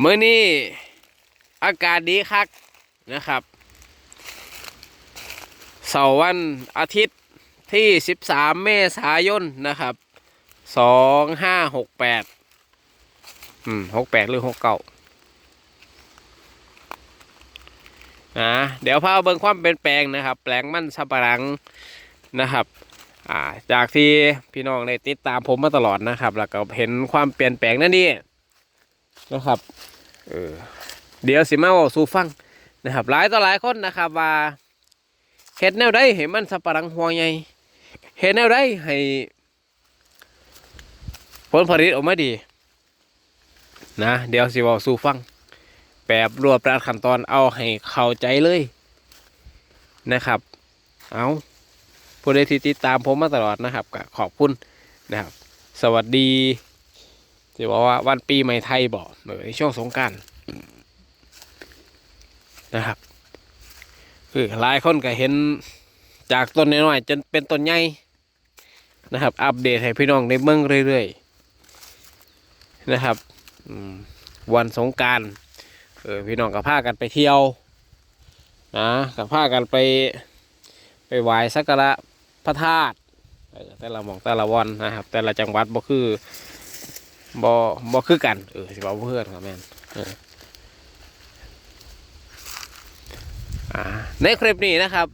เมื่อนี้อากาศดีคักนะครับ เสาร์วันอาทิตย์ที่ 13 เมษายนนะครับ 2568 อืม 68 หรือ 69นะเดี๋ยวพาเบิ่งความเปลี่ยนแปลงนะครับ แปลงมันสับปะหลังนะครับอ่าจากที่พี่น้องได้ติดตามผมมาตลอดนะครับ แล้วก็เห็นความเปลี่ยนแปลงนั่นนี่นะครับ เออเดี๋ยวสิมาบอกสู่ฟังนะครับ หลายต่อหลายคนนะครับว่าเห็ดแนวใดให้มันสับปะหลังหัวใหญ่เห็ดแนวใดให้ ผลผลิตออกมาดี นะเดี๋ยวสิบอกสู่ฟัง แบบรวบรัดขั้นตอนเอาให้เข้าใจเลยนะครับ เอาผู้ใดที่ติดตามผมมาตลอดนะครับก็ขอบคุณนะครับ สวัสดีจะบอกว่าวันปีใหม่ไทยบอกเออในช่วงสงกราร นะครับ คือหลายคนก็เห็นจากต้นน้อยๆจนเป็นต้นใหญ่นะครับ อัปเดตให้พี่น้องได้เบิ่งเรื่อยๆนะครับวันสงการเออพี่น้องก็พากันไปเที่ยวนะก็พากันไปไปไหว้สักการะพระธาตุแต่ละหมองแต่ละวันนะครับ แต่ละจังหวัดบ่คือบ่บ่คือกันเออสิบ่เพื่อนครับแม่นเอออ่า ในคลิปนี้นะครับ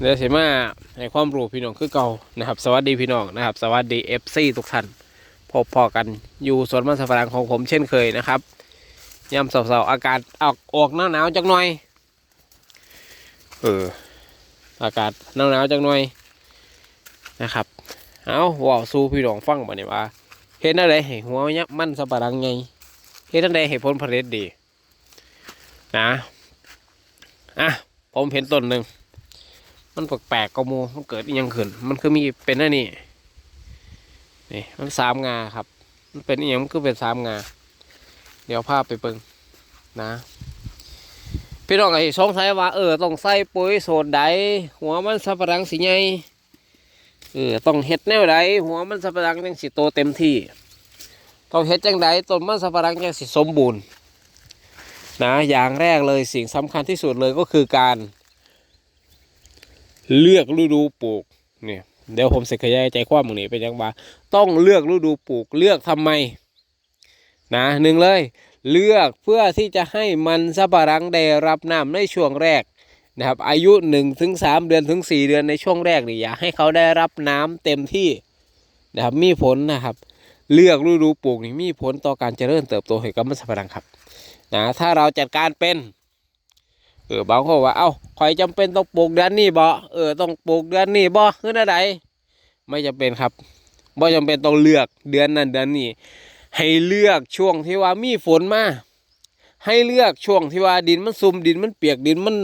เดี๋ยวสิมาให้ความรู้พี่น้องคือเก่านะครับ สวัสดีพี่น้องนะครับ สวัสดี FC ทุกท่านพบพอกันอยู่สวนมันสับปะหลังของผมเช่นเคยนะครับยามเสาร์ๆอากาศออกออกหนาวหนาวจักหน่อยเอออากาศหนาวหนาวจังหน่อยนะครับเอาว่าสู้พี่น้องฟังบ่เนี่ยว่าเฮ็ดอะไรให้หัวยับมันสปะรังไงเฮ็ดอะไรให้ผลผลิตดี นะ อะผมเห็นต้นหนึ่งมันแปลกๆก็มูมันเกิดยังขึ้น มันคือมีเป็นอันนี้นี่มันสามงาครับ มันเป็นอหยังมันคือเป็นสามงา เดี๋ยวภาพไปเบิ่งนะพี่น้องไอ้สงสัยว่าเออต้องใส่ปุ๋ยโซนใดหัวมันสับปะรังสิไงเออต้องเฮ็ดแนวใดหัวมันสับปะรังจังสิโตเต็มที่ ต้องเฮ็ดจังใดต้นมันสับปะรังจังสิสมบูรณ์ นะอย่างแรกเลยสิ่งสำคัญที่สุดเลยก็คือการเลือกฤดูปลูกเนี่ยเดี๋ยวผมสิขยายใจความตรงนี้เป็นยังว่าต้องเลือกฤดูปลูกเลือกทำไมนะหนึ่งเลย เลือกเพื่อที่จะให้มันสับปะรังได้รับน้ำในช่วงแรกนะครับ อายุ1ถึง3เดือนถึง 4 เดือนในช่วงแรกนี่อย่าให้เขาได้รับน้ำเต็มที่นะครับมีผลนะครับ เลือกฤดูปลูกนี่มีผลต่อการเจริญเติบโตให้กับมันสับปะรังครับ นะถ้าเราจัดการเป็นเออบางคนว่าเอ้าคอยจำเป็นต้องปลูกเดือนนี้บ่เออต้องปลูกเดือนนี้บ่คืออะไรไม่จำเป็นครับบ่จำเป็นต้องเลือกเดือนนั้นเดือนนี้ ให้เลือกช่วงที่ว่ามีฝนมาให้เลือกช่วงที่ว่าดินมันซุ่มดินมันเปียกดินมัน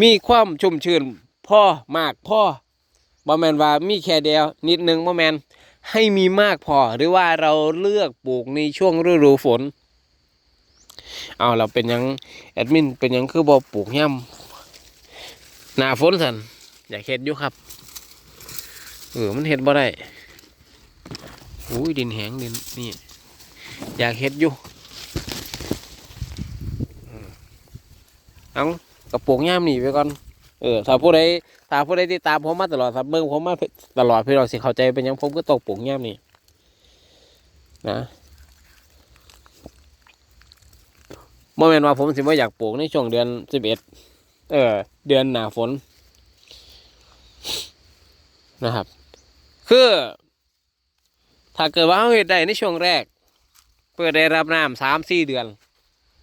มีความชุ่มชื้นพ่อมากพ่อบ่แมนว่ามีแค่เดียวนิดนึงบ่แมนให้มีมากพอหรือว่าเราเลือกปลูกในช่วงฤดูฝน เอาเราเป็นยังแอดมินเป็นยังคือบ่ปลูกย่ำหนาฝนสันอยากเห็ดอยู่ครับเออมันเห็ดบ่ได้อุ้ยดินแห้งดินนี่อยากเฮ็ดอยู่เอากระปุกย่ามหนีไปก่อนเออถ้าผู้ใดถ้าผู้ใดที่ตามผมมาตลอดถ้าเบิ่งผมมาตลอดพี่เราสิเข้าใจเป็นยังผมก็ตกปลูกย่ามนี่นะ โมเมนว่าผมสิว่าอยากปลูกในช่วงเดือนสิบเอ็ดเออ เดือนหนาฝน นะครับ คือ ถ้าเกิดว่าเขาเฮ็ดได้ในช่วงแรก เพื่อได้รับน้ำสามสี่เดือน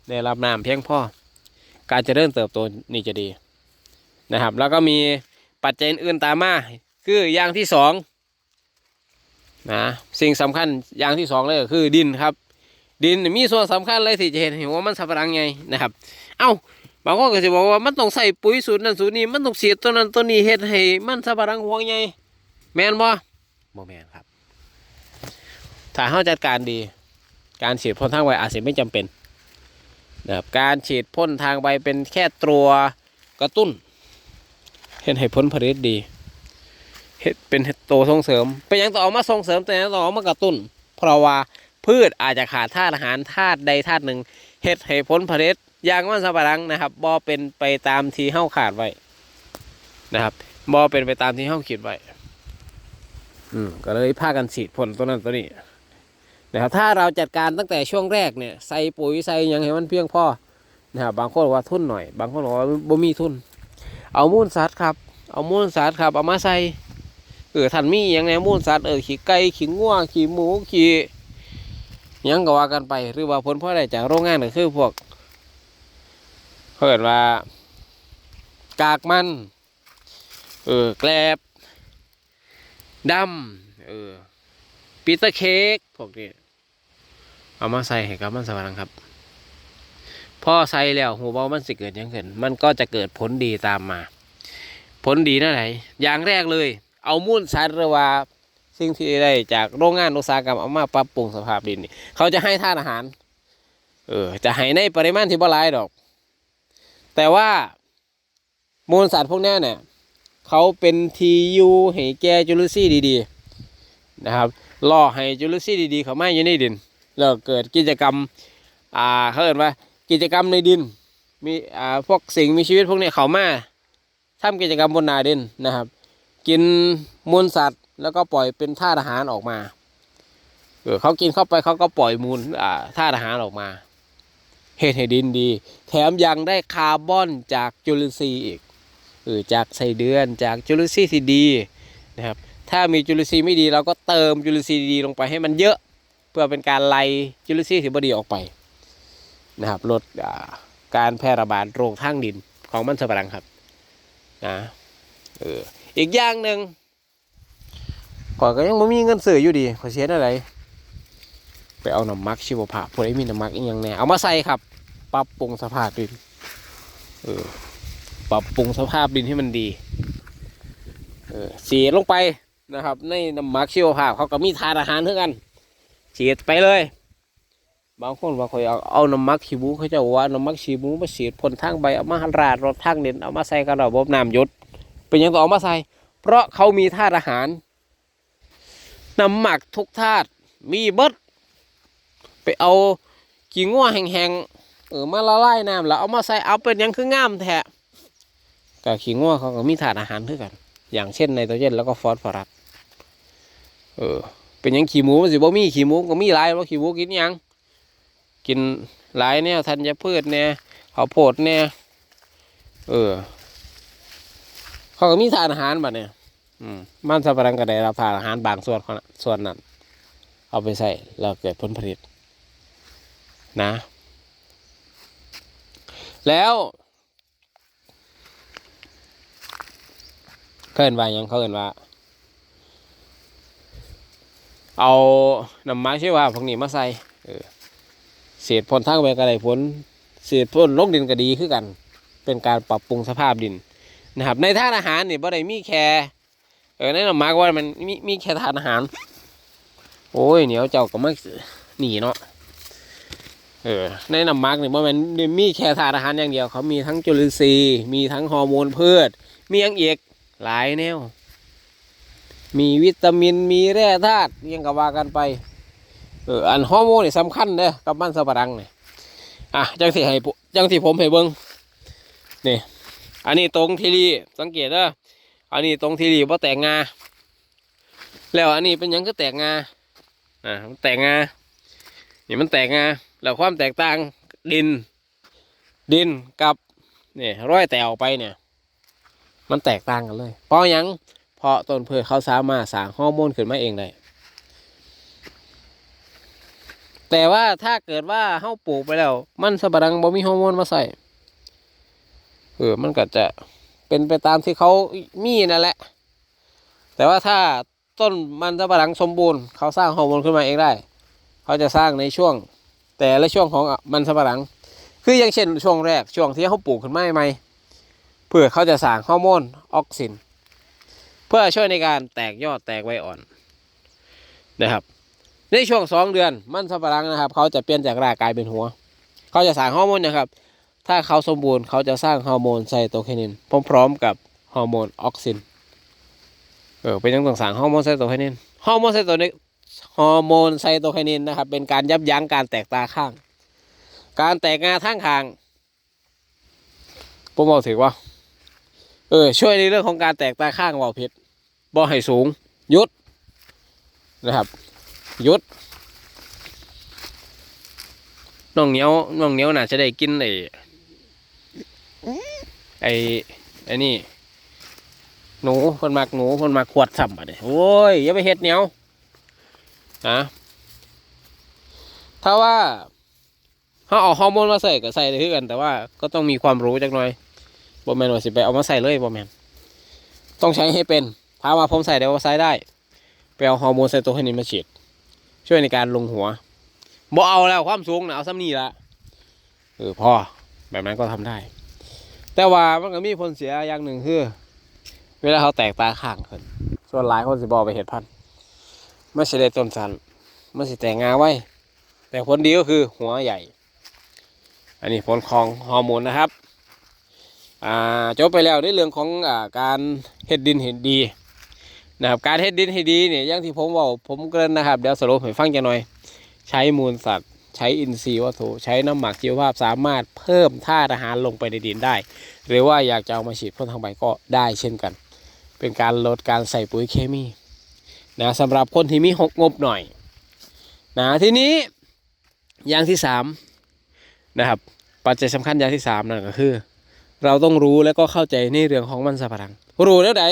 ได้รับน้ำเพียงพอการจะเริ่มเติบโตนี่จะดี นะครับ แล้วก็มีปัจจัยอื่นตามมา คืออย่างที่สองนะสิ่งสำคัญอย่างที่สองเลยก็คือดินครับ ดินมีส่วนสำคัญเลยที่จะเห็นเห็นว่ามันสับปะรังไงนะครับ เอ้าบางคนก็จะบอกว่ามันต้องใส่ปุ๋ยสูตรนั้นสูตรนี้มันต้องเสียตัวนั้นตัวนี้เฮ็ดให้มันสับปะรังหัวไงแมนบ่บ่แมนครับถ้าเขาจัดการดี การฉีดพ่นทางใบอาจจะไม่จำเป็นนะครับการฉีดพ่นทางใบเป็นแค่ตัวกระตุ้น เห็นให้ผลผลิตดีเห็ดเป็นตัวส่งเสริมเป็นหยังต้องเอามาส่งเสริมแต่ยังต้องเอามากระตุ้น เพราะว่า พืชอาจจะขาดธาตุอาหารธาตุใดธาตุหนึ่งเฮ็ดให้ผลผลิตยางมันสำปะหลังนะครับบ่เป็นไปตามที่เฮาขาดไว้นะครับบ่เป็นไปตามที่เฮาคิดไว้อืมก็เลยพากันฉีดพ่นตัวนั้นตัวนี้นะครับถ้าเราจัดการตั้งแต่ช่วงแรกเนี่ยใส่ปุ๋ยใส่ยังให้มันเพียงพอนะครับบางคนว่าทุนหน่อย บางคนบอกว่าบ่มีทุน เอามูลสัตว์ครับ เอามูลสัตว์ครับเอามาใส่เออท่านมีอยังไงมูลสัตว์เออขี้ไก่ขี้งัวงขี้หมูขี้ ยังก็ว่ากันไปหรือว่าผลพลอยได้จากโรงงานก็คือพวกเพิ่นว่ากากมันเออแกลบดำเออปีเตอร์เค้กพวกนี้เอามาใส่ให้กับมันสวรรค์ครับพอใส่แล้วหูเบามันสิเกิดยังขึ้นมันก็จะเกิดผลดีตามมา ผลดีนั่นไหนอย่างแรกเลย เอามูลสารหรือว่า สิ่งที่ได้จากโรงงานอุตสาหกรรมเอามาปรับปรุงสภาพดินนี่เขาจะให้ธาตุอาหาร เออ จะให้ในปริมาณที่บ่หลายดอก แต่ว่ามูลสัตว์พวกนี้เนี่ยเขาเป็นทียูให้แกจุลินทรีย์ดีๆนะครับล่อให้จุลินทรีย์ดีๆ เขาไม่อยู่ในดินแล้วเกิดกิจกรรมอ่าเขาเรียกว่ากิจกรรมในดิน มีอ่าพวกสิ่งมีชีวิตพวกนี้เขามาทำกิจกรรมบนนาดินนะครับ กินมูลสัตว์ แล้วก็ปล่อยเป็นธาตุอาหารออกมาเออเขากินเข้าไปเขาก็ปล่อยมูลอ่าธาตุอาหารออกมาเฮ็ดให้ดินดี แถมยังได้คาร์บอนจากจุลินทรีย์อีกเออจากไส้เดือนจากจุลินทรีย์ที่ดีนะครับ ถ้ามีจุลินทรีย์ไม่ดีเราก็เติมจุลินทรีย์ดีลงไปให้มันเยอะ เพื่อเป็นการไล่จุลินทรีย์ที่บดีออกไปนะครับลดอ่าการแพร่ระบาดโรคทางดินของมันสำปะหลังครับนะเออ อีกอย่างหนึ่งก่อนก็ยังไม่มีเงินซื้ออยู่ดีขอเสียอะไรไปเอาน้ำมักชีวภาพพวกนี้มีน้ำมักอีกอย่างแน่เอามาใส่ครับ ปรับปรุงสภาพดินเออปรับปรุงสภาพดินให้มันดีเออฉีดลงไปนะครับ ในน้ำมักชีวภาพเขาก็มีทานอาหารเท่ากันฉีดไปเลย บางคนว่าคอยเอาเอาน้ำมักขี้หมูเขาจะว่าน้ำมักขี้หมูมาฉีดพ่นทางใบเอามาราดรถทางเด่นเอามาใส่กระดาบบน้ำยศ เป็นหยังต้ออามาใส่เพราะเขามีธาตุอาหารน้ำหมักทุกธาตุมีเบิดไปเอาขี้งัวแห้งๆเออมาละลายน้ำแล้วเอามาใส่เอาเป็นยังคืองามแท้กับขี้งัวเขาก็มีธาตุอาหารคือกัน อย่างเช่นไนโตรเจนแล้วก็ฟอสฟอรัสเออ เป็นยังขี้หมูมันสิบ่มีขี้หมูก็มีหลายว่าขี้หมูกินยัง กินหลายแนวธัญพืชเนี่ยข้าวโพดเนี่ยเออ เขาก็มีทานอาหารบัดเนี่ยอืมมันสับปะรังก็ได้รับทานอาหารบางส่วนของส่วนนั้น เอาไปใส่แล้วเกิดผลผลิต นะ แล้วเขาเห็นว่าหยังเขาเห็นว่า เอาน้ำไม้ใช่ว่าพวกนี้มาใส่เออเศษพ่นทางไปก็ได้ผลเศษพ่นลงดินก็ดีคือกัน เป็นการปรับปรุงสภาพดิน นะครับ ในท่านอาหารนี่บ่ได้มีแค่เออในน้ำมักว่ามันมีมีแค่ทานอาหาร โอ้ยเหนียวเจ้าก็ไมาหนีเนาะเออในน้ำมักนี่บ่แมันมีแค่ทานอาหารอย่างเดียว เขามีทั้งจุลินทรีย์ มีทั้งฮอร์โมนพืช มีอย่างอีกหลายแนว มีวิตามินมีแร่ธาตุยังก็ว่ากันไปเอออันฮอร์โมนนี่สำคัญเด้อกับมันสับปะรังนี่อะจังสิให้จังสิผมให้เบิ่งนี่ อันนี้ตรงทีรีสังเกตเด้ออันนี้ตรงทีรีว่าแตกงา แล้วอันนี้เป็นยังก็แตกงาอ่ามันแตกงานี่มันแตกงาแล้วความแตกต่างดิน ดินกับนี่ร้อยแตกออกไปเนี่ย มันแตกต่างกันเลย เพราะยังเพราะต้นพืชเขาสามารถสร้างฮอร์โมนขึ้นมาเองได้แต่ว่าถ้าเกิดว่าเฮาปลูกไปแล้ว มันสปะหลังบ่มีฮอร์โมนมาใส่ เออมันก็จะเป็นไปตามที่เขามีนั่นแหละ แต่ว่าถ้าต้นมันสำปะหลังสมบูรณ์เขาสร้างฮอร์โมนขึ้นมาเองได้ เขาจะสร้างในช่วง แต่ละช่วงของมันสำปะหลัง คืออย่างเช่นช่วงแรกช่วงที่เขาปลูกขึ้นมาใหม่เพื่อเขาจะสร้างฮอร์โมนออกซิน เพื่อช่วยในการแตกยอดแตกใบอ่อนนะครับ ในช่วงสองเดือนมันสำปะหลังนะครับ เขาจะเปลี่ยนจากรากกลายเป็นหัว เขาจะสร้างฮอร์โมนนะครับ ถ้าเขาสมบูรณ์เขาจะสร้างฮอร์โมนไซโตไคนินพร้อมๆกับฮอร์โมนออกซิน เออเป็นยังต้องสร้างฮอร์โมนไซโตไคนินฮอร์โมนไซโตนิฮอร์โมนไซโตไคนินนะครับเป็นการยับยั้งการแตกตาข้าง การแตกงาทั้งข้างผมบอกถือว่า เออ ช่วยในเรื่องของการแตกตาข้างว่าพชรบ่ให้สูงยุดนะครับยุดน้องเนี้ยวน้องเนี้ยวน่าจะได้กินไอ้ ไอ้ไอ้นี่หนูคนมักหนูคนมักขวดซ้ำอะเนี่ยโอ้ยอย่าไปเฮ็ดเหนียวนะถ้าว่าเขาเอาฮอร์โมนมาใส่ก็ใส่ได้คือกัน แต่ว่าก็ต้องมีความรู้จักหน่อยบ่แมนว่าสิไปเอามาใส่เลยบ่แมนต้องใช้ให้เป็นถามว่าผมใส่ได้ว่าใส่ได้ไปเอาฮอร์โมนใส่ตัวให้นี่มาฉีดช่วยในการลงหัวบ่เอาแล้วความสูงนะเอาซ้ำนี่ละเออพ่อแบบนั้นก็ทำได้ แต่ว่ามันก็มีผลเสียอย่างหนึ่งคือ เวลาเขาแตกตาข้างขึ้นส่วนหลายคนสิบอไปเห็ดพันธุ์ไม่ใช่ได้ต้นสันไม่ใช่แต่งาไว้ แต่ผลดีก็คือหัวใหญ่ อันนี้ผลของฮอร์โมนนะครับอ่าจบไปแล้วในเรื่องของอ่าการเห็ดดินเห็ดดีนะครับการเห็ดดินให้ดีเนี่ยอย่างที่ผมบอกผมเกริ่นนะครับ เดี๋ยวสรุปให้ฟังจังหน่อย ใช้มูลสัตว์ ใช้อินทรีย์วัตถุใช้น้ำหมักชีวภาพสามารถเพิ่มธาตุอาหารลงไปในดินได้ หรือว่าอยากจะเอามาฉีดพ่นทางใบก็ได้เช่นกัน เป็นการลดการใส่ปุ๋ยเคมีนะสำหรับคนที่มีหกงบหน่อยนะทีนี้อย่างที่สามนะครับปัจจัยสำคัญอย่างที่สามนั่นก็คือ เราต้องรู้และก็เข้าใจในเรื่องของมันสับปะรัง รู้แล้วไหน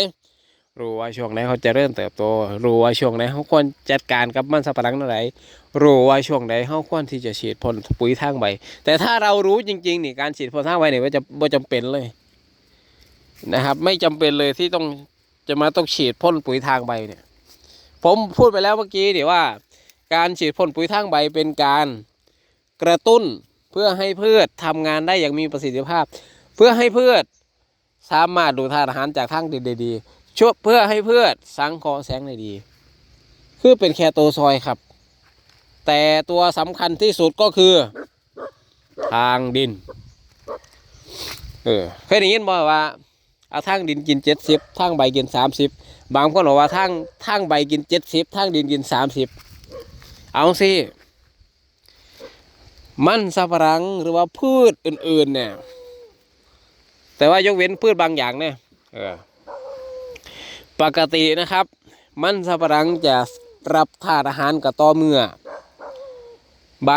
รู้ว่าช่วงไหนเขาจะเริ่มเติบโต รู้ว่าช่วงไหนเขาควรจัดการกับมันสับปะรังนั่นไหนรู้ว่าช่วงไหนเขาควรที่จะฉีดพ่นปุ๋ยทางใบ แต่ถ้าเรารู้จริงๆนี่การฉีดพ่นทางใบเนี่ยว่าจะว่จำเป็นเลยนะครับ ไม่จำเป็นเลยที่ต้องจะมาต้องฉีดพ่นปุ๋ยทางใบเนี่ย ผมพูดไปแล้วเมื่อกี้เดี๋ยวว่า การฉีดพ่นปุ๋ยทางใบเป็นการกระตุ้นเพื่อให้พืชทำงานได้อย่างมีประสิทธิภาพ เพื่อให้พืชสามารถดูดธาตุอาหารจากทางดินได้ดี ช่วยเพื่อให้พืชสังเคราะห์แสงได้ดี คือเป็นแค่ตัวซอยครับ แต่ตัวสำคัญที่สุดก็คือ ทางดิน เออเคยได้ยินบ่ว่าเอาทางดินกินเจ็ดสิบทางใบกินสามสิบบางคนบอกว่าทางทางใบกินเจ็ดสิบทางดินกินสามสิบเอาสิมันสับปะรังหรือว่าพืชอื่น ๆ เนี่ย แต่ว่ายกเว้นพืชบางอย่างเนี่ยเออ ปกตินะครับ มันสับปะรังจะรับธาตุอาหารกับต่อเมื่อ ใบ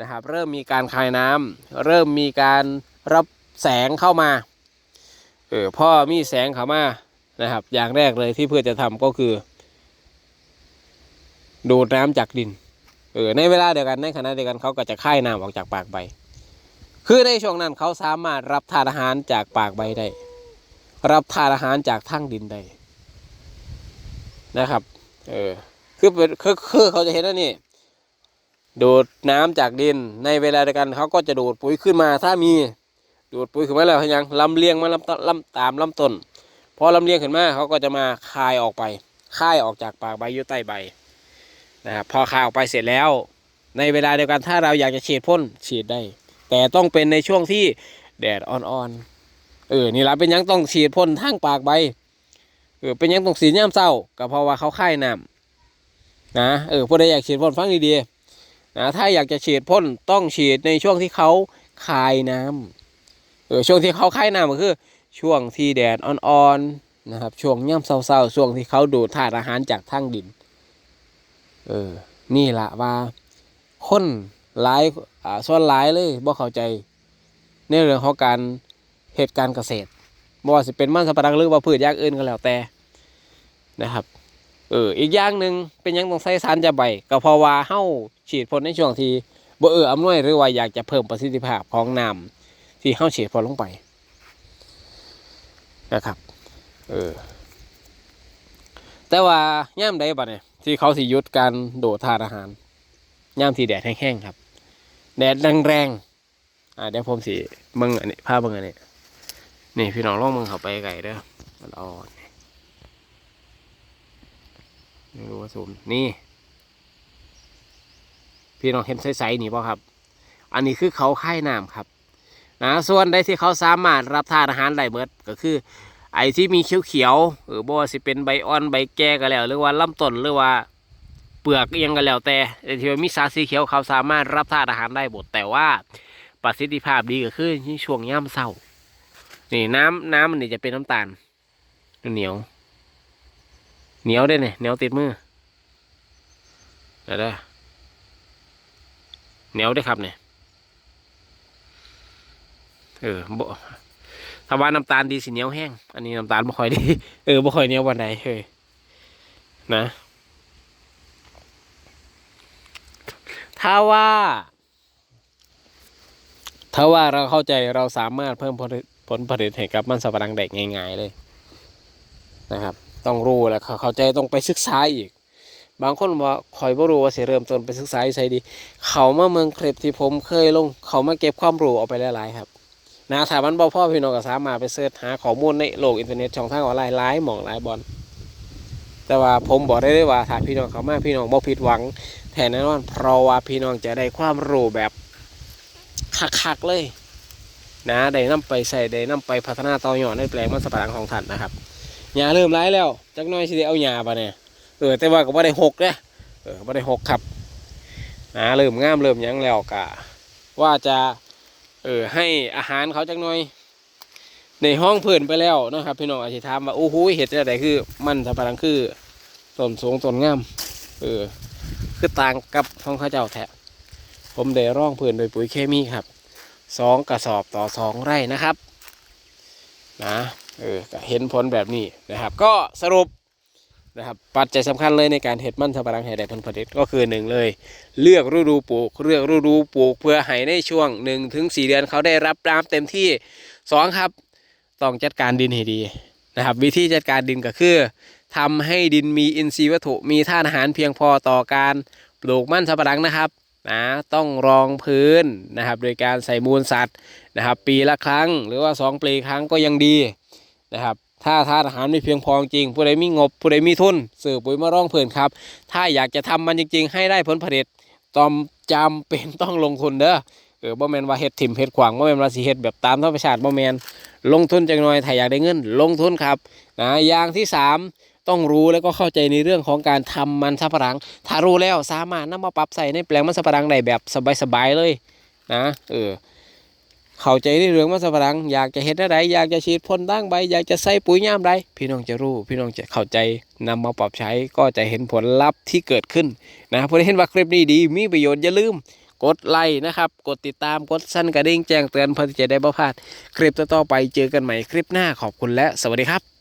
นะครับ เริ่มมีการคายน้ำเริ่มมีการรับแสงเข้ามาเออพ่อมีแสงเข้ามานะครับ อย่างแรกเลยที่เพื่อจะทำก็คือ ดูดน้ำจากดินเออในเวลาเดียวกันในขณะเดียวกันเขาก็จะคายน้ำออกจากปากใบ คือในช่วงนั้นเขาสามารถรับธาตุอาหารจากปากใบได้ รับธาตุอาหารจากทั้งดินได้ นะครับ เออคือเป็นคือคือเขาจะเห็นว่านี่ ดูดน้ำจากดินในเวลาเดียวกันเขาก็จะดูดปุ๋ยขึ้นมา ถ้ามีดูดปุ๋ยขึ้นมาแล้วยังลำเลียงมาลำตลำตามลำต้นพอลำเลียงขึ้นมาเขาก็จะมาคายออกไปคายออกจากปากใบอยุใต้ใบนะครับพอคายออกไปเสร็จแล้ว ในเวลาเดียวกันถ้าเราอยากจะฉีดพ่นฉีดได้ แต่ต้องเป็นในช่วงที่แดดอ่อนๆเออนี่ละเป็นยังต้องฉีดพ่นทางปากใบ เออเป็นยังต้องสีย่ำเศร้าก็เพราะว่าเขาค่ายน้ำนะเออผู้ใดอยากฉีดพ่นฟังดีๆนะถ้าอยากจะฉีดพ่นต้องฉีดในช่วงที่เขาคายน้ำเออช่วงที่เขาค่ายน้ำก็คือ ช่วงที่แดดอ่อนๆนะครับช่วงย่ำเศร้าๆช่วงที่เขาดูดธาตุอาหารจากทั้งดินเออนี่ละว่าคนหลายอ่าส่วนหลายเลยบ่เข้าใจในเรื่องของการเหตุการเกษตร บ่ว่าสิเป็นมันสำปะหลังหรือว่าพืชอย่างอื่นก็แล้วแต่นะครับเอออีกอย่างหนึ่งเป็นยังต้องใส่สารจะใบก็เพราะว่าเฮาฉีดพ่นในช่วงที่บ่เอออำนวยหรือว่าอยากจะเพิ่มประสิทธิภาพของน้ำที่เข้าฉีดพอลงไปนะครับเออแต่ว่าย่ามใดบัดเนี่ยที่เขาสิยุดการโดดทานอาหารย่ามที่แดดแห้งๆครับ แดดแรงๆอ่าเดี๋ยวผมสิเบิ่งอันนี้ภาพเบิ่งอันนี้ นี่พี่น้องล่องเบิ่งเขาไปไก่เด้อมันอ่อนไม่รู้ว่าซูมนี่ พี่น้องเห็นใสๆนี่ป่ะครับ อันนี้คือเขาค่ายน้ำครับนะส่วนใดที่เขาสามารถรับทานอาหารได้เบิดก็คือ ไอ้ที่มีเขียวๆหรือบ่สิเป็นใบอ่อนใบแก่ก็แล้ว หรือว่าลำต้นหรือว่าเปลือกเอิหยังก็แล้วแต่แต่ที่มีสารสีเขียวเขาสามารถรับธาตุอาหารได้หมดแต่ว่าประสิทธิภาพดีก็คือช่วงย่ำเศร้า นี่น้ำน้ำมันนี่จะเป็นน้ำตาลเหนียว เหนียวได้เนี่ยเหนียวติดมือเดี๋ยวเด้เหนียวได้ครับเนี่ยเออบ่ถ้าว่าน้ำตาลดีสิเหนียวแห้ง อันนี้น้ำตาลบ่ค่อยดี เออบ่ค่อยเหนียววันใดเฮ้ยนะ ถ้าว่า ถ้าว่าเราเข้าใจเราสามารถเพิ่ม ผลผลิตให้กับมันสำปะหลังได้ง่าย ๆ เลยนะครับ ต้องรู้แล้วเขาเข้าใจต้องไปศึกษาอีก บางคนว่าคอยบ่รู้ว่าสิเริ่มต้นไปศึกษาใส่ดี เขามาเมืองคลิปที่ผมเคยลง เขามาเก็บความรู้เอาไปหลายๆครับนะถ้ามันบ่พ่อพี่น้องก็สามารถไปเสิร์ชหาข้อมูลในโลกอินเทอร์เน็ตช่องทางออนไลน์หลายหม่องหลายบอลแต่ว่าผมบอกได้เลยว่าถ้าพี่น้องเขามาพี่น้องบ่ผิดหวังแท้แน่นอนเพราะว่าพี่น้องจะได้ความรู้แบบคักๆเลย นะได้นำไปใส่ได้นำไปพัฒนาต่อยอดในแปลงมันสำปะหลังของท่านนะครับหญ้าเริ่มร้ายแล้วจักน้อยสิได้เอาหญ้าปะเนี่ยเออแต่ว่าก็บ่ได้หกเด้เออบ่ได้หกครับนะเริ่มงามเริ่มยังแล้วกะว่าจะเออให้อาหารเขาจักน่อย ในห้องเพิ่นไปแล้วนะครับ พี่น้องอาจจะถามว่าโอ้โหเห็ดอะไรคือ มันสำปะหลังคือต้นสูงต้นงามเออคือต่างกับของเขาเจ้าแท้ผมได้ร่องเพิ่นโดยปุ๋ยเคมีครับ สองกระสอบต่อสองไร่นะครับนะเออเห็นผลแบบนี้นะครับ ก็สรุปนะครับปัจจัยสำคัญเลยในการเห็ดมันสำปะหลังให้ได้ผลผลิตก็คือหนึ่งเลย เลือกฤดูปลูกเลือกฤดูปลูกเพื่อให้ในช่วงหนึ่งถึงสี่เดือนเขาได้รับน้ำเต็มที่สองครับ ต้องจัดการดินให้ดีนะครับ วิธีจัดการดินก็คือทำให้ดินมีอินทรีย์วัตถุมีธาตุอาหารเพียงพอต่อการปลูกมันสำปะหลังนะครับ นะต้องรองพื้นนะครับ โดยการใส่มูลสัตว์นะครับ ปีละครั้งหรือว่าสองปีครั้งก็ยังดีนะครับถ้าธาตุอาหารไม่เพียงพอจริง ผู้ใดมีงบ ผู้ใดมีทุนซื้อปุ๋ยมาร่องพื้นครับ ถ้าอยากจะทำมันจริง ๆ ให้ได้ผลผลิตต้องจำเป็นต้องลงทุนเด้อเออบ่แมนว่าเฮ็ดถิ่มเฮ็ดขวางบ่แมนว่าสิเฮ็ดแบบตามธรรมชาติบ่แมนลงทุนจังหน่อยถ้าอยากได้เงิน ลงทุนครับนะอย่างที่สาม ต้องรู้แล้วก็เข้าใจในเรื่องของการทำมันสับปะหลัง ถ้ารู้แล้วสามารถนำมาปรับใส่ในแปลงมันสับปะหลังได้แบบสบายๆเลยนะเออเข้าใจในเรื่องมันสับปะหลัง อยากจะเห็นอะไรอยากจะฉีดพ่นตั้งใบอยากจะใส่ปุ๋ยยามใดพี่น้องจะรู้ พี่น้องจะเข้าใจนำมาปรับใช้ก็จะเห็นผลลัพธ์ที่เกิดขึ้นนะเพื่อเห็นว่าคลิปนี้ดีมีประโยชน์อย่าลืมกดไลค์นะครับ กดติดตาม กดสั่นกระดิ่งแจ้งเตือนเพื่อที่จะได้ไม่พลาด คลิปต่อๆไปเจอกันใหม่คลิปหน้าขอบคุณและสวัสดีครับ